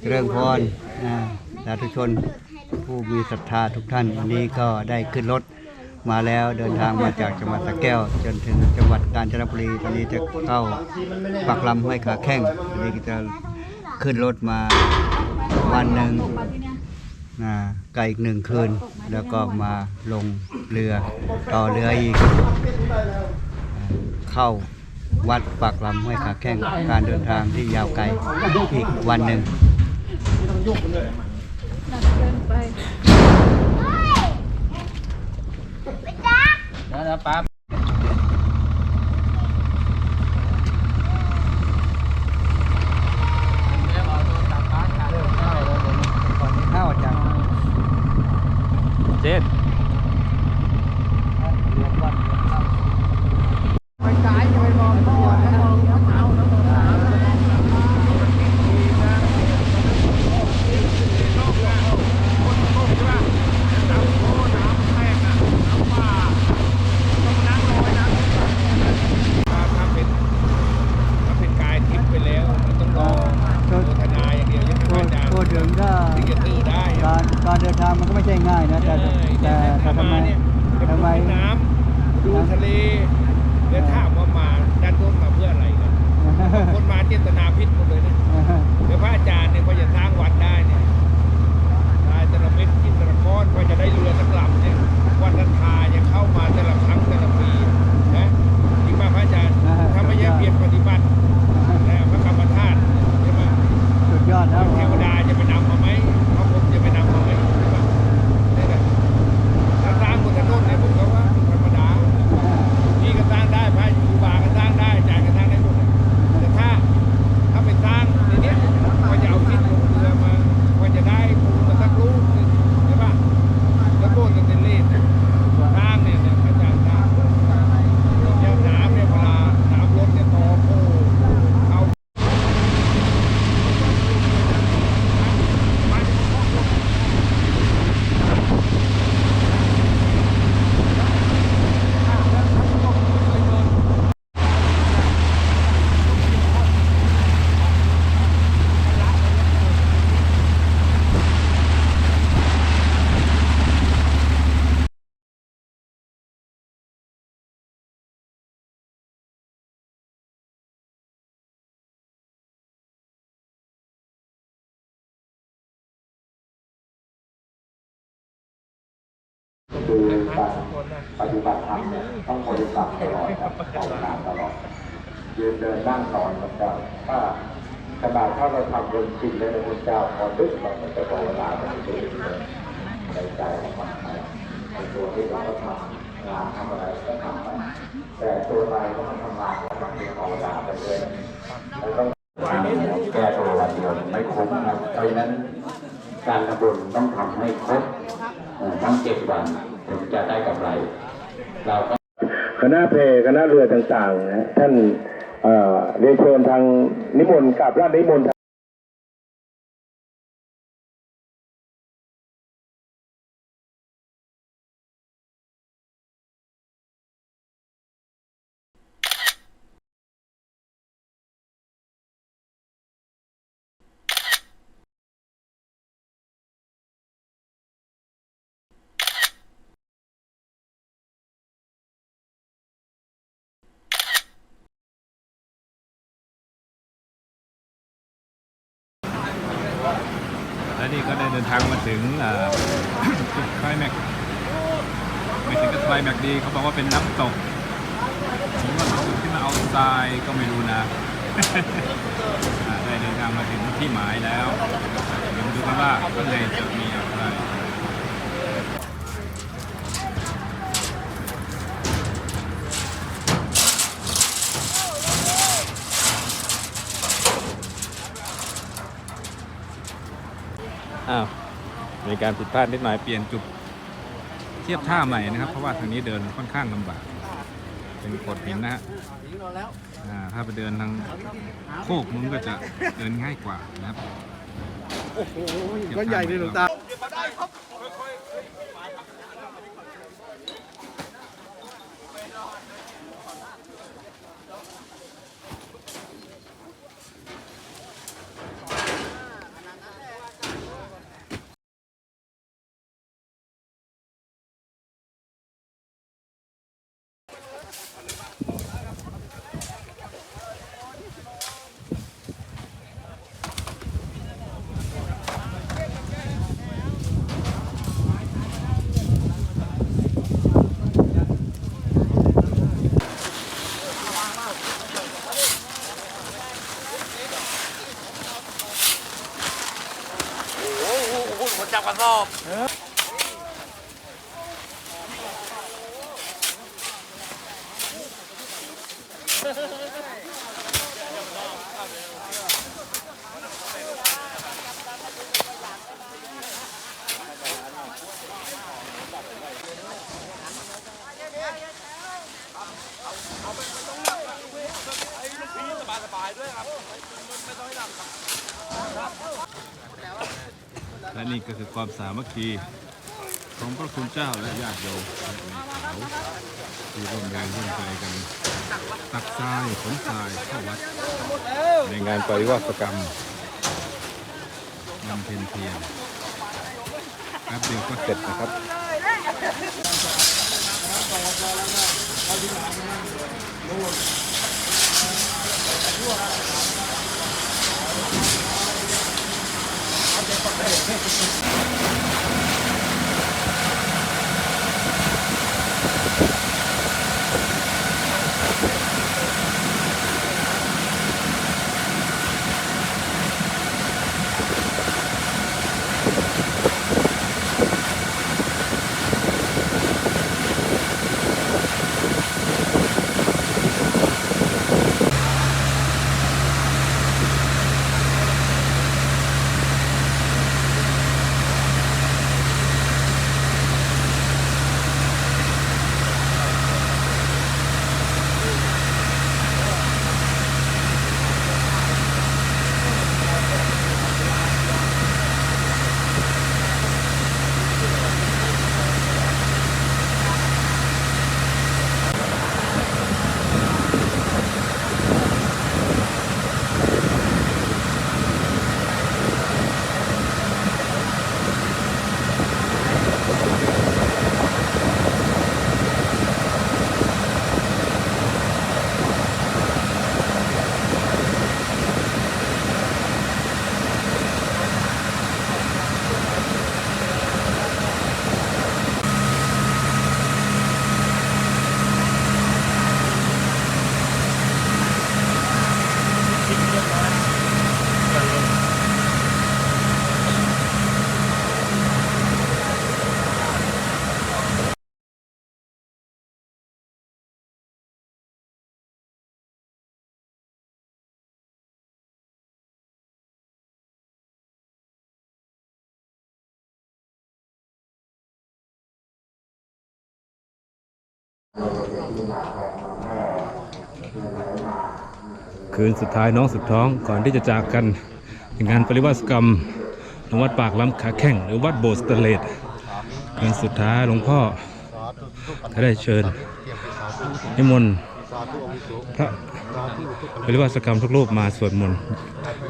เจริญพรสาธุชนผู้มีศรัทธาทุกท่านวันนี้ก็ได้ขึ้นรถมาแล้วเดินทางมาจากจังหวัดสระแก้ว จนถึงจังหวัดกาญจนบุรีตอนนี้จะเข้าปักลำห้วยขาแข้งวันนี้จะขึ้นรถมาวันหนึ่งนะไกลอีกหนึ่งคืน แล้วก็มาลงเรือต่อเรืออีกเข้า วัดปากลำห้วยขาแข้งการเดินทางที่ยาวไกลอีกวันหนึ่งแล้วนะปั๊บ ข้าวจาก เจ็ด ไปสายจะไปมองตัวนะมองเท้านะ ถ้าเป็นถ้าเป็นกายทิพย์ไปแล้ว มันต้องรอโฆษณาอย่างเดียวยังไม่ พูด อาจารย์ พูดถึงก็ ถึงจะตื้อได้ การการเดินทางมันก็ไม่ใช่ง่ายนะแต่แต่แต่ทำไม เนี่ยจะ ทำไม พูดน้ำ ดูทะเลแล้วถามว่ามาด้านต้นมาเพื่ออะไรกันคนมาเจตนาพิษหมดเลยนะเดี๋ยวพระอาจารย์เนี่ยพอจะสร้างวัดได้เนี่ยตายแต่ละเม็ดกินแต่ละก้อนพอจะได้เรือสักลำเนี่ยวันละทายังเข้ามาแต่ละครั้งแต่ละปีนะจริงป่ะพระอาจารย์ถ้าไม่ใช่เพียรปฏิบัติแล้วพระกรรมธาตุใช่ไหมสุดยอดนะเทวดาจะไปนำมาไหมพระพรหมจะไปนำมาไหมใช่ปะนี่แหละถ้าสร้างบนถนนเนี่ยผมก็ว่าธรรมดาพี่ก็สร้างได้พระครูบาก็สร้างได้อาจารย์ก็สร้างได้หมดเลยแต่ถ้าถ้าไปสร้างในเนี้ยก็จะเอาทิศลงเรือมาก็จะได้ปูนมาสักลูกหนึงใช่ปะแล้วโบนกันเป็นเลสเนี่ยสร้างเนี่ยเนี่ยอาจารย์สร้างเนี่ยน้ำเนี่ยเวลาน้ำลดเนี่ยต่อโอ้เอา คือการปฏิบัติธรรมเนี่ยต้องบริกรรมตลอดครับภาวนาตลอดยืนเดินนั่งนอนพระเจ้าถ้าขนาดถ้าเราทำเรื่องจริงเลยนพระเจ้าพอดึกเราก็จะภาวนาไปเรื่อยๆในใจของมันไปในตัวที่เราก็ทำงานทำอะไรก็ทำไปแต่ตัวในก็มันทำงานแล้วมันเป็นภาวนาไปเรื่อยแล้วต้องแก้ตัววันเดียวไม่คุ้มครับเพราะฉะนั้นการทำบุญต้องทำให้ครบทั้งเจ็ดวัน ถึงจะได้กำไร เราก็คณะเพคณะเรือต่างๆนะท่านเอ่อเรียนเชิญทางนิมนต์กับราชนิมนต์ และนี่ก็ได้เดิน ทางมาถึงเอ่อจุดไคลแม็กไม่ถึงกับไคลแม็กดีเขาบอกว่าเป็นน้ำตกผมว่าเขาขึ้นมาเอาทรายก็ไม่รู้นะได้เดินทางมาถึงที่หมายแล้วเดี๋ยวดูกันว่าข้างในจะมีอะไรอ้าว มีการผิดพลาดนิดหน่อยเปลี่ยนจุดเทียบท่าใหม่นะครับ เพราะว่าทางนี้เดินค่อนข้างลำบาก เป็นโขดหินนะฮะอ่าถ้าไปเดินทางโคกมันก็จะเดินง่ายกว่านะครับ โอ้โหก็ใหญ่เลยหลวงตา ก็คือความสามัคคีของพระคุณเจ้าและญาติโยมเขาที่ร่วมแรงร่วมใจกัน ตักทรายขนทรายเข้าวัด ในงานปริวาสกรรมนำเพ็ญเทียนแป๊บเดียวก็เสร็จนะครับ คืนสุดท้ายน้องสุดท้องก่อนที่จะจากกันในงานปริวาสกรรมณวัดปากลำขาแข้งหรือวัดโบสถ์สเตเลตคืนสุดท้ายหลวงพ่อก็ได้เชิญนิมนต์พระปริวาสกรรมทุกรูปมาสวดมนต์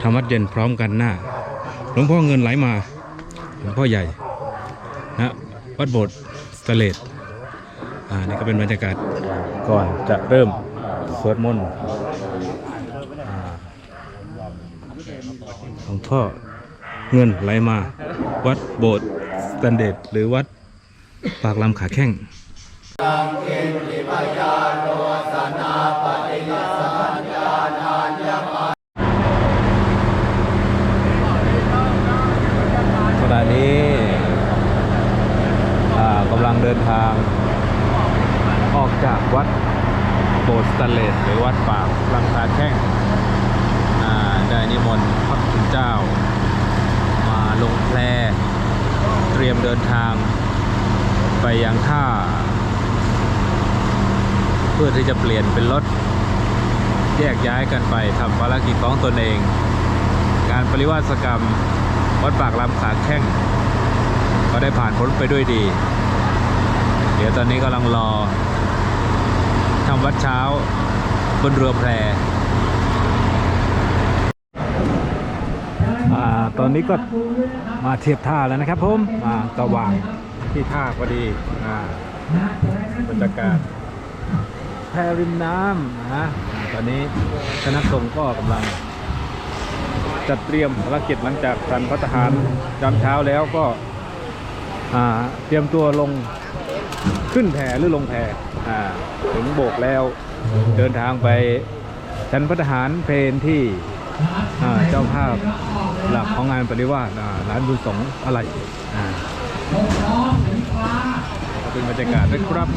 ทำวัดเย็นพร้อมกันหน้า หลวงพ่อเงินไหลมา หลวงพ่อใหญ่นะวัดโบสถ์สเตเลต อ่านี่ก็เป็นบรรยากาศก่อนจะเริ่มสวดมนต์หลวงพ่อเงินไหลมา วัดโบสถ์สแตนเดดหรือวัดปากลำขาแข้งขณะนี้กำลังเดินทาง ออกจากวัดโบสถ์สแตเลสหรือวัดปากลำขาแข้งได้นิมนต์พระคุณเจ้า มาลงแพเตรียมเดินทาง ไปยังท่า เพื่อที่จะเปลี่ยนเป็นรถแยกย้ายกันไปทำภารกิจของตนเอง การปริวาสกรรมวัดปากลำขาแข้งก็ได้ผ่านพ้นไปด้วยดี ดี๋ยวตอนนี้กำลังรอทำวัดเช้าบนเรือแพอ่าตอนนี้ก็มาเทียบท่าแล้วนะครับผมมากระว่างที่ท่าพอดีอ่าบรรยากาศแพริมน้ำนะตอนนี้คณะสงฆ์ก็กำลังจัดเตรียมภารกิจหลังจากสันพัฒหารยามเช้าแล้วก็อ่าเตรียมตัวลง ขึ้นแพหรือลงแพอ่าถึงโบกแล้วเดินทางไปชันพัฒหารเพลนที่อ่าเจ้าภาพหลักของงานปฏิวาสอ่าร้านบุญสงฆ์อะไรอ่าเป็นบรรยากาศนะครับ